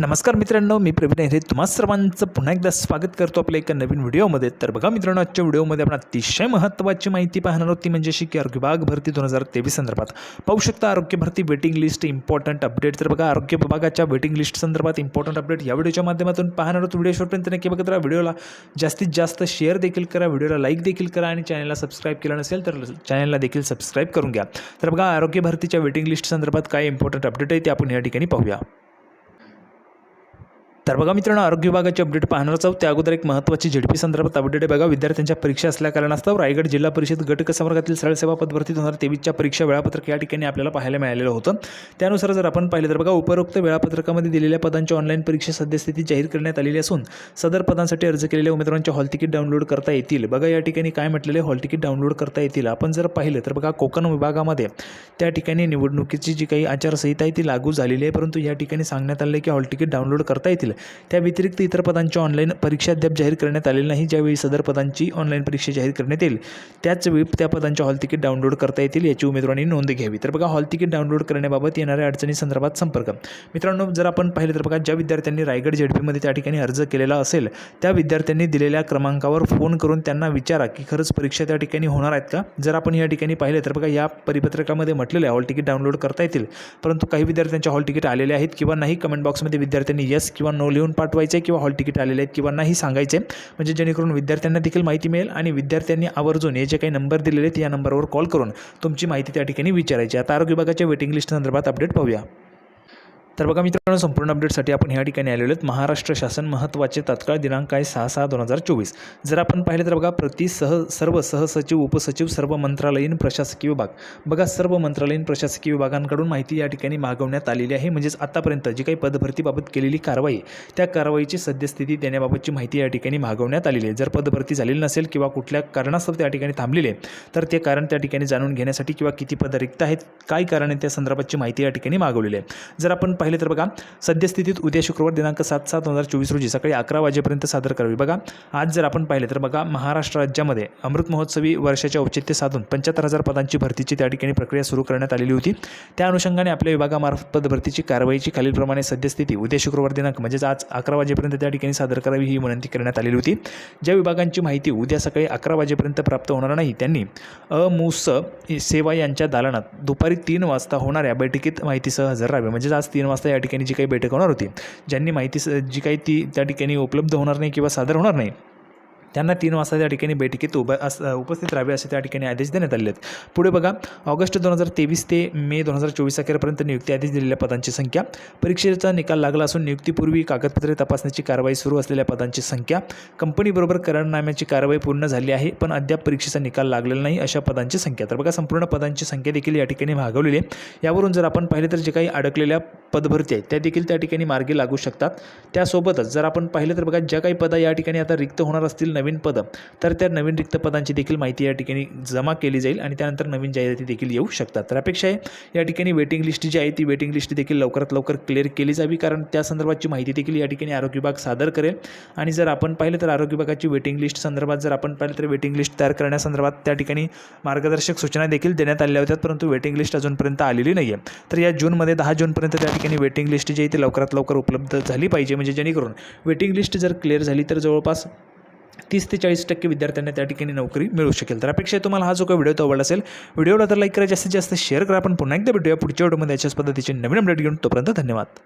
नमस्कार मित्रांनो मी प्रवीण हे तुम्हा सर्वांचं पुन्हा एकदा स्वागत करतो आपल्या एका नवीन व्हिडिओमध्ये. तर बघा मित्रांनो आजच्या व्हिडिओमध्ये आपण अतिशय महत्त्वाची माहिती पाहणार होती म्हणजे अशी की आरोग्य विभाग भरती दोन हजार तेवीस संदर्भात. पाहू शकता आरोग्य भरती वेटिंग लिस्ट इम्पॉर्टंट अपडेट तर बघा आरोग्य विभागाच्या वेटिंग लिस्ट संदर्भात इम्पॉर्टंट अपडेट या व्हिडिओच्या माध्यमातून पाहणार होतो व्हिडिओ शेवटपर्यंत नक्की बघत राहा. व्हिडिओला जास्तीत जास्त शेअर देखील करा. व्हिडिओला लाईक देखील करा आणि चॅनलला सबस्क्राईब केलं नसेल तर चॅनलला देखील सबस्क्राईब करून घ्या. तर बघा आरोग्य भरतीच्या वेटिंग लिस्ट संदर्भात काय इम्पॉर्टंट अपडेट आहे ते आपण या ठिकाणी पाहूया. तर बघा मित्रांनो आरोग्य विभागाची अपडेट पाहणारच आहोत. त्या अगोदर एक महत्त्वाची झेडपी संदर्भात अपडेट आहे. बघा विद्यार्थ्यांच्या परीक्षा असल्या कारणास्तव रायगड जिल्हा परिषद गट क संवर्गातील सरळ सेवा पदभरती दोन हजार तेवीसच्या परीक्षा वेळापत्रक या ठिकाणी आपल्याला पाहायला मिळालेलं होतं. त्यानुसार जर आपण पाहिलं तर बघा उपरोक्त वेळापत्रकामध्ये दिलेल्या पदांची ऑनलाईन परीक्षा सद्यस्थिती जाहीर करण्यात आलेली असून सदर पदांसाठी अर्ज केलेल्या उमेदवारांचे हॉल तिकीट डाउनलोड करता येतील. बघा या ठिकाणी काय म्हटलेले हॉल तिकीट डाउनलोड करता येतील. आपण जर पाहिलं तर बघा कोकण विभागामध्ये त्या ठिकाणी निवडणुकीची जी काही आचारसंहिता आहे ती लागू झालेली आहे. परंतु या ठिकाणी सांगण्यात आलं आहे की हॉल तिकीट डाउनलोड करता येतील. त्या व्यतिरिक्त इतर पदांची ऑनलाईन परीक्षा अद्याप जाहीर करण्यात आलेली नाही ज्यावेळी सदर पदांची ऑनलाईन परीक्षा जाहीर करण्यात येईल. त्याचवेळी त्या पदांचे हॉल तिकीट डाउनलोड करता येतील याची उमेदवारांनी नोंद घ्यावी. तर बघा हॉल तिकीट डाउनलोड करण्याबाबत येणाऱ्या अडचणी संदर्भात संपर्क. मित्रांनो जर आपण पाहिलं तर बघा ज्या विद्यार्थ्यांनी रायगड झेडपीमध्ये त्या ठिकाणी अर्ज केलेला असेल त्या विद्यार्थ्यांनी दिलेल्या क्रमांकावर फोन करून त्यांना विचारा की खरंच परीक्षा त्या ठिकाणी होणार आहेत का? जर आपण या ठिकाणी पाहिलं तर बघा या परिपत्रकामध्ये म्हटलेलं आहे हॉल तिकीट डाउनलोड करता येतील. परंतु काही विद्यार्थ्यांच्या हॉल तिकीट आलेले आहेत किंवा नाही कमेंट बॉक्समध्ये विद्यार्थ्यांनी यस किंवा नो लिहून पाठवायचे आहे किंवा हॉल तिकीट आलेले आहेत किंवा नाही सांगायचे. म्हणजे जेणेकरून विद्यार्थ्यांना देखील माहिती मिळेल आणि विद्यार्थ्यांनी आवर्जून हे जे काही नंबर दिलेले आहेत या नंबरवर कॉल करून तुमची माहिती त्या ठिकाणी विचारायची आता आरोग्य विभागाच्या वेटिंग लिस्ट संदर्भात अपडेट पाहूया. तर बघा मित्रांनो संपूर्ण अपडेटसाठी आपण ह्या ठिकाणी आलेलो आहेत. महाराष्ट्र शासन महत्त्वाचे तात्काळ दिनांक आहे सहा सहा दोन हजार चोवीस. जर आपण पाहिलं तर बघा प्रति सह सर्व सहसचिव उपसचिव सर्व मंत्रालयीन प्रशासकीय विभाग. बघा सर्व मंत्रालयीन प्रशासकीय विभागांकडून माहिती या ठिकाणी मागवण्यात आलेली आहे. म्हणजेच आतापर्यंत जी काही पदभरतीबाबत केलेली कारवाई त्या कारवाईची सद्यस्थिती देण्याबाबतची माहिती या ठिकाणी मागवण्यात आलेली आहे. जर पदभरती झालेली नसेल किंवा कुठल्या कारणास्तव त्या ठिकाणी थांबलेले तर ते कारण त्या ठिकाणी जाणून घेण्यासाठी किंवा किती पद रिक्त आहेत काय कारण आहे त्या संदर्भातची माहिती या ठिकाणी मागवलेली आहे. जर आपण पाहिलं तर बघा सद्यस्थितीत उद्या शुक्रवार दिनांक सात सात दोन हजार चोवीस रोजी सकाळी अकरा वाजेपर्यंत सादर करावी. बघा आज जर आपण पाहिलं तर बघा महाराष्ट्र राज्यामध्ये अमृत महोत्सवी वर्षाचे औचित्य साधून पंच्याहत्तर हजार पदांची भरतीची त्या ठिकाणी प्रक्रिया सुरू करण्यात आलेली होती. त्या अनुषंगाने आपल्या विभागामार्फत पदभरतीची कारवाईची खालीलप्रमाणे सद्यस्थिती उद्या शुक्रवार दिनांक म्हणजेच आज अकरा वाजेपर्यंत त्या ठिकाणी सादर करावी ही विनंती करण्यात आलेली होती. ज्या विभागांची माहिती उद्या सकाळी अकरा वाजेपर्यंत प्राप्त होणार नाही त्यांनी अमूस सेवा यांच्या दालनात दुपारी तीन वाजता होणाऱ्या बैठकीत माहितीसह हजर राहावे. म्हणजेच आज तीन वाजता या ठिकाणी जी काही बैठक होणार होती ज्यांनी माहिती स- जी काही ती त्या ठिकाणी उपलब्ध होणार नाही किंवा सादर होणार नाही त्यांना तीन वाजता त्या ठिकाणी बैठकीत उभं अस उपस्थित राहावे असे त्या ठिकाणी आदेश देण्यात आले आहेत. पुढे बघा ऑगस्ट दोन हजार तेवीस ते मे दोन हजार चोवीस अखेरपर्यंत नियुक्ती आदेश दिलेल्या पदांची संख्या. परीक्षेचा निकाल लागला असून नियुक्तीपूर्वी कागदपत्रे तपासण्याची कारवाई सुरू असलेल्या पदांची संख्या. कंपनीबरोबर करारनाम्याची कारवाई पूर्ण झाली आहे पण अद्याप परीक्षेचा निकाल लागलेला नाही अशा पदांची संख्या. तर बघा संपूर्ण पदांची संख्या देखील या ठिकाणी भागवलेली आहे. यावरून जर आपण पाहिले तर जे काही अडकलेल्या पदभरती आहेत त्या देखील त्या ठिकाणी मार्गी लागू शकतात. त्यासोबतच जर आपण पाहिलं तर बघा ज्या काही पदं या ठिकाणी आता रिक्त होणार असतील नवीन पदं तर त्या नवीन रिक्त पदांची देखील माहिती या ठिकाणी जमा केली जाईल आणि त्यानंतर नवीन जाहिराती देखील येऊ शकतात. तर अपेक्षा आहे या ठिकाणी वेटिंग लिस्ट जी आहे ती वेटिंग लिस्ट देखील लवकरात लवकर क्लिअर केली जावी कारण त्या संदर्भातची माहिती देखील या ठिकाणी आरोग्य विभाग सादर करेल. आणि जर आपण पाहिलं तर आरोग्य विभागाची वेटिंग लिस्ट संदर्भात जर आपण पाहिलं तर वेटिंग लिस्ट तयार करण्यासंदर्भात त्या ठिकाणी मार्गदर्शक सूचना देखील देण्यात आल्या होत्या परंतु वेटिंग लिस्ट अजूनपर्यंत आलेली नाही आहे तर या जूनमध्ये दहा जूनपर्यंत त्या ठिकाणी वेटिंग लिस्ट जी आहे ती लवकरात लवकर उपलब्ध झाली पाहिजे. म्हणजे जेणेकरून वेटिंग लिस्ट जर क्लिअर झाली तर जवळपास तीस ते चाळीस टक्के विद्यार्थ्यांना त्या ठिकाणी नोकरी मिळू शकेल. तर अपेक्षा तुम्हाला हा जो काही व्हिडिओ तो आवडला असेल व्हिडिओला तर लाईक करा जास्तीत जास्त शेअर करा. आपण पुन्हा एकदा भेटूया पुढच्या व्हिडिओमध्ये याच्याच पद्धतीचे नवीन अपडेट घेऊन. तोपर्यंत धन्यवाद.